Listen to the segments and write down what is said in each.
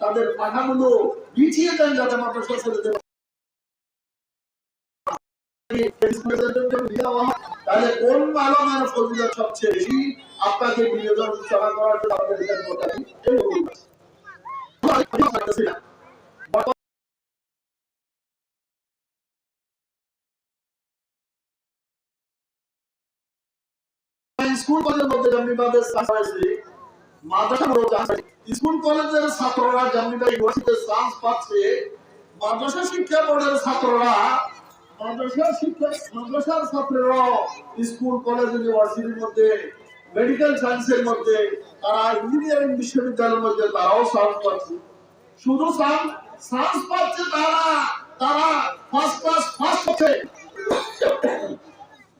তাদের পাঠাগুলো বিছিয়ে দেন যাতে মাদ্রাসা ছেলেদের তাহলে। স্কুল কলেজের মধ্যে চান্স হয়েছে মাদ্রাসা বড় চান্স স্কুল কলেজের ছাত্ররা জামনিবা ইউনিভার্সিটিতে চান্স পাচ্ছে, মাদ্রাসা শিক্ষা বোর্ডের ছাত্ররা, মাদ্রাসা শিক্ষা, মাদ্রাসার ছাত্ররা স্কুল, কলেজ ইউনিভার্সিটির মধ্যে মেডিকেল সায়েন্সের মধ্যে, তারা ইঞ্জিনিয়ারিং বিশ্ববিদ্যালয়ের মধ্যে তারাও চান্স পাচ্ছে। শুধু চান্স পাচ্ছে তারা তারা ফার্স্ট ক্লাস ফার্স্ট হচ্ছে।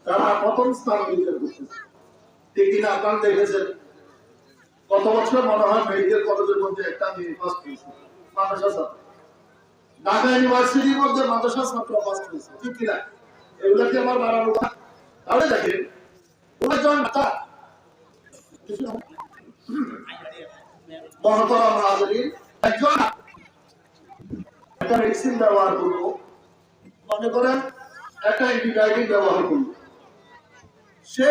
তারা প্রথম স্থান অধিকার করতেছে। ঠিক কিনা আপনারা দেখেছেন। গত বছর মনে হয় মেডিকেল কলেজের মধ্যে একটা ফার্স্ট হয়েছে। মাদ্রাসা ছাত্র। ঢাকা ইউনিভার্সিটির মধ্যে মাদ্রাসা ছাত্র ফার্স্ট হয়েছে। ঠিক কিনা? আমার। তাহলে দেখেন একজন ডাক্তার একটা ব্যবহার মনে করেন একটা ব্যবহার করব সে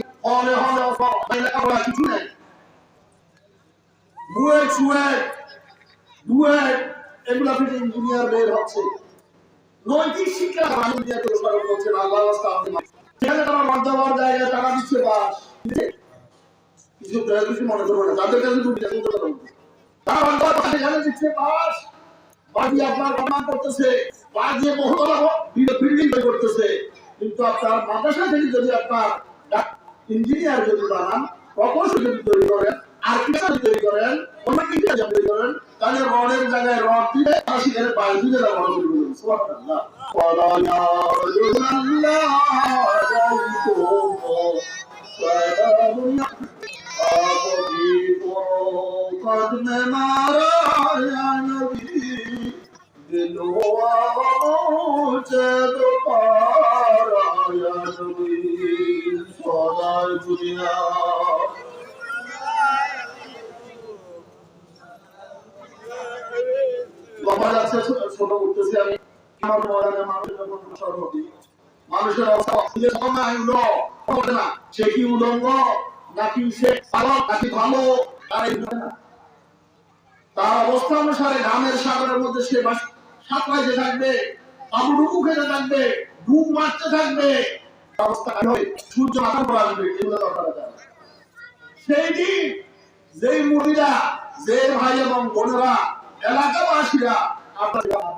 ধনী হলে হলে লেখাপড়া কিছু নেই বুয়েট সুয়েট ডুয়েট এগুলা থেকে ইঞ্জিনিয়ার বের হচ্ছে নৈতিক শিক্ষা আমি দিয়ে তো সরব করছে না, আল্লাহ রাস্তা আমাদের তারা মর্যাদার জায়গায় টাকা দিচ্ছে বাস। কিছু দয়া কিছু মনে করব না তাদের কাছে দুটি টাকা দিতে পারব তারা মর্যাদা সেখানে দিচ্ছে বাস। বাড়ি আপনার প্রমাণ করতেছে বাড়ি বহুতলা বিল্ডিং করতেছে। কিন্তু আপনার মাদ্রাসা থেকে যদি আপনার ইঞ্জিনিয়ার যদি বানান প্রকৌশল যদি তৈরি করেন আর্কিটেক্ট তৈরি করেন অন্য কিছু তৈরি করেন তাহলে রডের জায়গায় রড দিলে আর সেখানে বাড়ি দিলে ব্যবহার করে দেবেন সুবহানাল্লাহ ওয়ালা ইয়ারজুনাল্লাহ আলাইকুম সালামুন قد مارا সে কি উলঙ্গ, নাকি সে পালক, নাকি ভালো? তার অবস্থা অনুসারে গ্রামের সাগরের মধ্যে সে সাঁতরাইতে থাকবে আবুডুবু খেতে থাকবে ডুব মারতে থাকবে। সূর্য পর আসবে এগুলো সেই দিন, যেই মহিলা যে ভাই এবং বোনেরা, এলাকাবাসীরা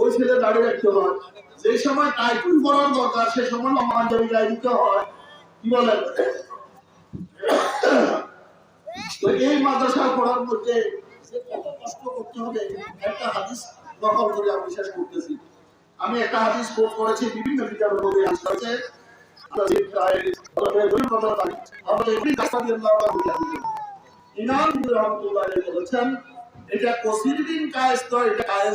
ওই ছেলে দাঁড়িয়ে রাখতে হয়। যে সময় টাইটুল করার দরকার, সে সময় আমার জমি দিতে হয়। কি বলেন এই মাদ্রাসা পড়ার মধ্যে আমি একটা হাদিস করেছি, বিভিন্ন এটা কসির দিন এটা কায়েস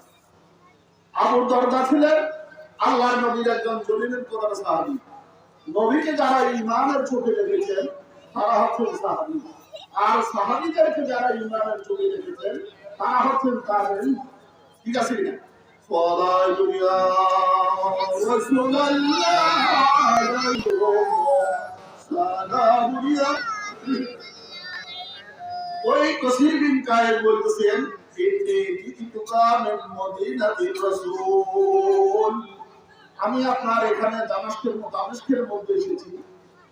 আবুর দরদা ছিলেন আল্লাহ নবীর একজন জলিলের প্রধান সাহাবি। নবীকে যারা ইমানের চোখে দেখেছেন, তারা হচ্ছেন সাহাবি। আর সাহাবিদেরকে যারা ইমানের চোখে দেখেছেন, তারা হচ্ছেন কারেন ঠিক আছে কিনা? ওই কসির বিন কায়ের বলতেছেন আমি আপনার এখানে দামেস্কের দামেস্কের মধ্যে এসেছি।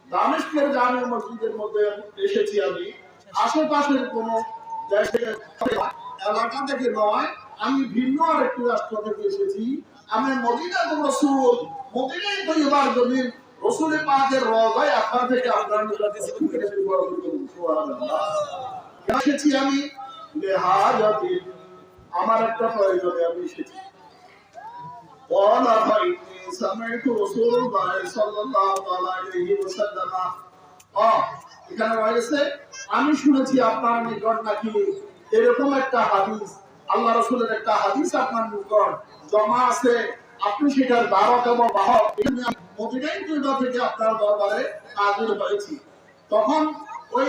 দামেস্কের জামে মসজিদের মধ্যে এসেছি আমি। আশেপাশের কোন এলাকা থেকে নয়, আমি ভিন্ন আরেকটি রাষ্ট্র থেকে এসেছি। আমি মদিনা তো রসুল। মদিনায় তো এবার জমিন। রসুল পাকের রজায় আপনার থেকে আপনার এসেছি আমি। লেহাজাতি আমার একটা প্রয়োজনে আমি এসেছি قال فإني سمعت رسول الله صلى الله عليه وسلم آه এখানে রয়েছে আমি শুনেছি আপনার নিকট নাকি এরকম একটা হাদিস আল্লাহ রসুলের একটা হাদিস আপনার নিকট জমা আছে আপনি সেটার বারক এবং বাহক এখানে মদিনাই থেকে আপনার দরবারে হাজির হয়েছি তখন ওই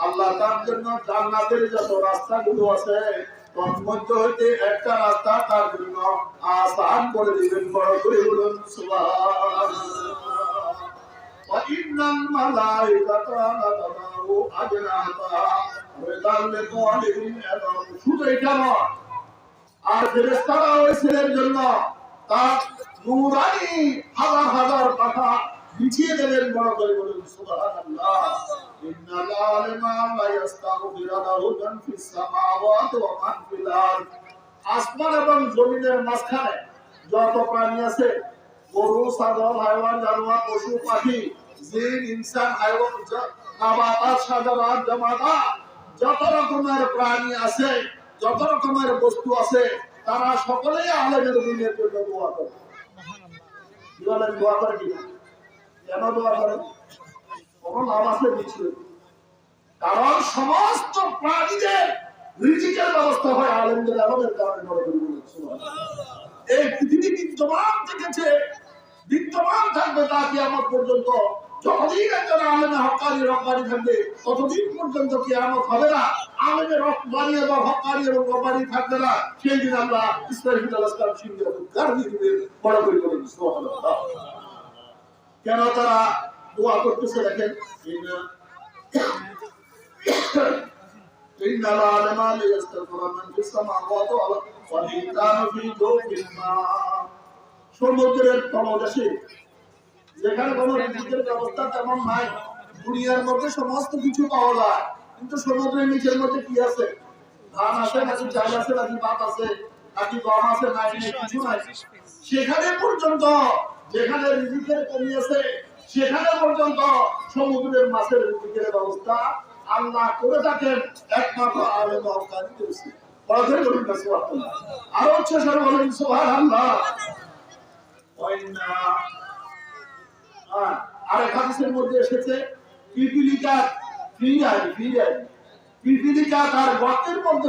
আল্লাহ তার জন্য জান্নাতের যত রাস্তাগুলো আছে তন্মধ্য হইতে একটা রাস্তা তার জন্য আসান করে দিবেন। বড় করে বলুন আর তার নুরানি হাজার হাজার পাখা বিছিয়ে দেবেন বড় করে সুবহানাল্লাহ। লা ইস্তাগফিরু ফিস ওয়া মান ফিল আসমান এবং জমিনের মাঝখানে যত প্রাণী আছে, গরু, ছাগল, হাইওয়ান, জানোয়ার, পশু, পাখি, জিন, ইনসান, হাইওয়ান নাবাতাত সাজারাত জামাতাত যত রকমের প্রাণী আছে, যত রকমের বস্তু আছে, তারা সকলেই আলেমের দিনের জন্য দোয়া করে। দোয়া করে কেন দোয়া কারণ সমস্ত প্রাণীদের রিজিকের ব্যবস্থা হয় আলেমদের আলমের কারণে এই পৃথিবী বিদ্যমান থেকেছে, বিদ্যমান থাকবে তা কি আমার পর্যন্ত। যতদিন একজন আলেমে হকারি রব্বানি থাকবে, ততদিন পর্যন্ত কি আমত হবে না। আলেমে রব্বানি এবং হকারি এবং থাকবে না। সেই দিন আমরা ইসলামী ইসলাম সিংহ বড় করে কেন তারা দোয়া করতেছে দেখেন إن العالم ليستغفر من في السماوات والأرض والإنسان في جوف الماء সমুদ্রের তলদেশে যেখানে কোনো রিজিকের ব্যবস্থা তেমন নাই দুনিয়ার মধ্যে সমস্ত কিছু পাওয়া যায় কিন্তু সমুদ্রের নিচের মধ্যে কি আছে ধান আছে নাকি চাল আছে নাকি ভাত আছে নাকি গম আছে নাকি কিছু নাই সেখানে পর্যন্ত যেখানে রিজিকের কমি আছে সেখানে পর্যন্ত সমুদ্রের মাছের রিজিকের ব্যবস্থা আল্লাহ করে থাকেন একমাত্র অবকারী করেছে আরও হ্যাঁ, এক হাদিসের মধ্যে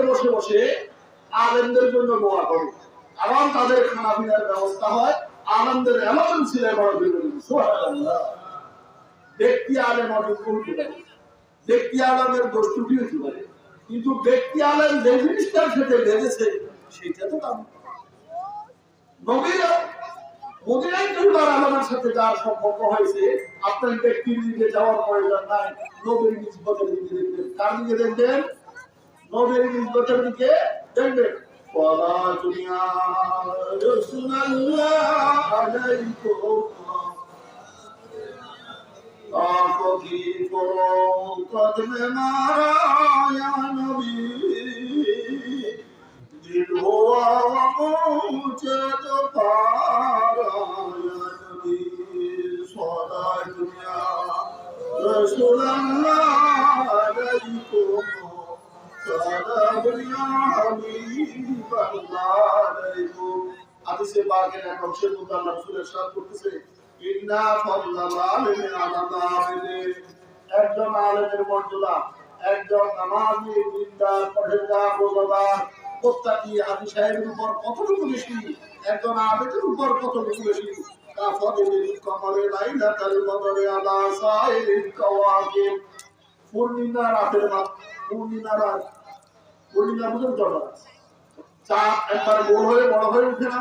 বসে বসে জন্য দোয়া করে। কারণ তাদের খানা পিনার ব্যবস্থা হয়। আনন্দের এমন ছিল ব্যক্তি আলেম ব্যক্তি আলমের দোষ ত্রুটি হতে পারে কিন্তু ব্যক্তি আলেম যে জিনিসটা সাথে বেঁধেছে সেটা তো দাম নবীরা দেখবেন। দিকে দেখবেন? দিকে দেখবেন। عليكم أعطي فوق ما يا نبي হাদিসে পাকের এক অংশের মধ্যে রাসূল ইরশাদ করতেছে, ইন্না ফাদলাল আলিমি আলা আলিমিন একজন আলেমের মর্যাদা, একজন নামাজি, দিনদার পরেজগার রোজাদার মুত্তাকি হাজি সাহেবের উপর কতটুকু বেশি? একজন আবেদের উপর কতটুকু বেশি? পূর্ণিমা রাতের পূর্ণিমা রাত পূর্ণিমা বুঝুন তো চাঁদ একবার গোল হয়ে, বড় হয়ে উঠে না।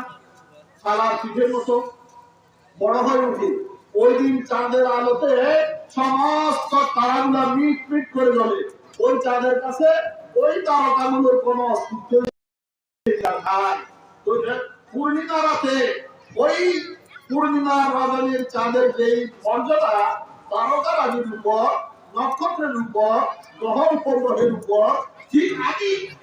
সালার পিঠের মতো বড় হয়ে উঠে। ওই দিন চাঁদের আলোতে সমস্ত তারাগুলা মিট মিট করে জ্বলে। ওই চাঁদের কাছে ওই তারকাগুলোর কোন অস্তিত্ব পূর্ণিমা রাতে ওই পূর্ণিমা রজনীর চাঁদের যেই মর্যাদা, তারকারাজির উপর, নক্ষত্রের উপর গ্রহ উপগ্রহের উপর, ঠিক আগে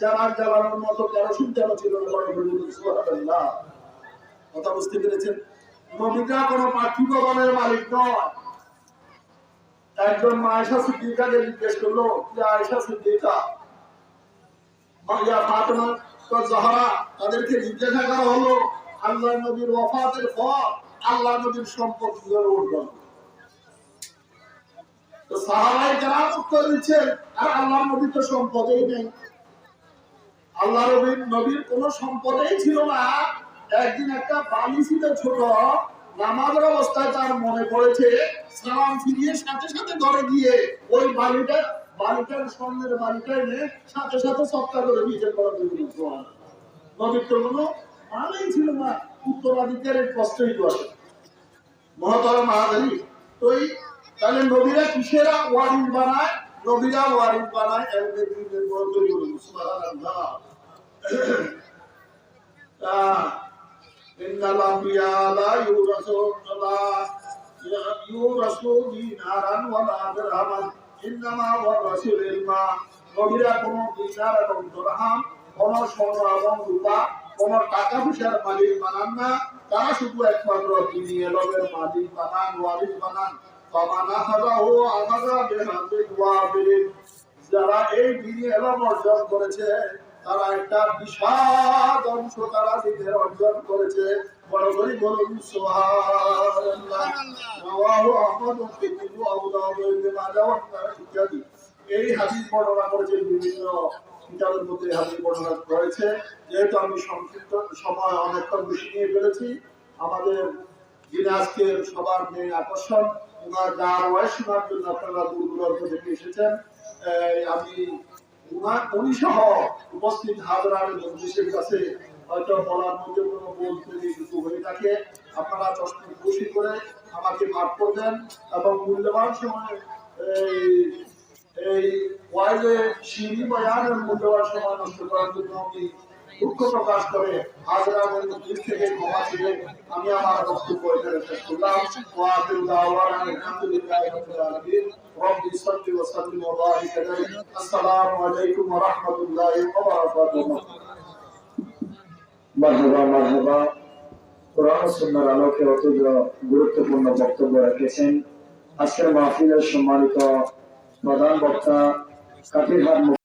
চালাক জ্বালানোর মতো কেরোসিন তেল ছিল না কথা বুঝতে পেরেছেন? নবীরা কোনো পার্থিব বনের মালিক নয়। একজন মায়েশা সিদ্দিকাকে জিজ্ঞেস করল আয়েশা সিদ্দিকা তাদেরকে জিজ্ঞাসা করা হলো, আল্লাহ নবীর ওয়াফাতের পর আল্লাহ নবীর সম্পদ সাহাবাই যারা উত্তর দিচ্ছেন, আর আল্লাহ নবীর তো সম্পদেই নেই। আল্লাহ নবীর নবীর কোন সম্পদেই ছিল না। একদিন একটা বালি ছিল ছোট নামাজের অবস্থায় তার মনে পড়েছে, সালাম ফিরিয়ে সাথে সাথে ঘরে গিয়ে ওই বালিটা বালিটার বালিটা এনে সাথে সাথে করে করা নবীর তো কোনো মানেই ছিল না, উত্তরাধিকারের কষ্টই আছে মহাতর মাহাদারি, তো এই তাহলে নবীরা কিসেরা ওয়ারিস বানায়? নবীরা ওয়ারিস বানায় এলবে বড় করে টাকা পয়সার মালিক বানান না, তারা শুধু একমাত্র তিনি এলমের মালিক বানান, ওয়ারিস বানান। ফামানা হাদাহু আমাদা বিহাদি ওয়াবিরিন যারা এই দিনে এলম অর্জন করেছে তারা একটা বিশাল অংশ তারা দিনের অর্জন করেছে। যেহেতু আমি সংক্ষিপ্ত আমাদের যিনি আজকের সবার মেয়ে আকর্ষণ ওনার গান ওয়াই শোনার জন্য আপনারা দূর দূরান্ত থেকে এসেছেন। আমি উপস্থিত হাজার মন্ত্রীদের কাছে হয়তো বলার মধ্যে কোনো বলতে কিছু হয়ে থাকে, আপনারা প্রশ্ন খুশি করে আমাকে মাফ করবেন এবং মূল্যবান সময় এই এই ওয়াইলে সিঁড়ি বয়ানের মূল্যবান সময় নষ্ট করার জন্য আমি আলোকে অত্যন্ত গুরুত্বপূর্ণ বক্তব্য রেখেছেন। আজকের মাহফিলের সম্মানিত প্রধান বক্তা কাতিরহাট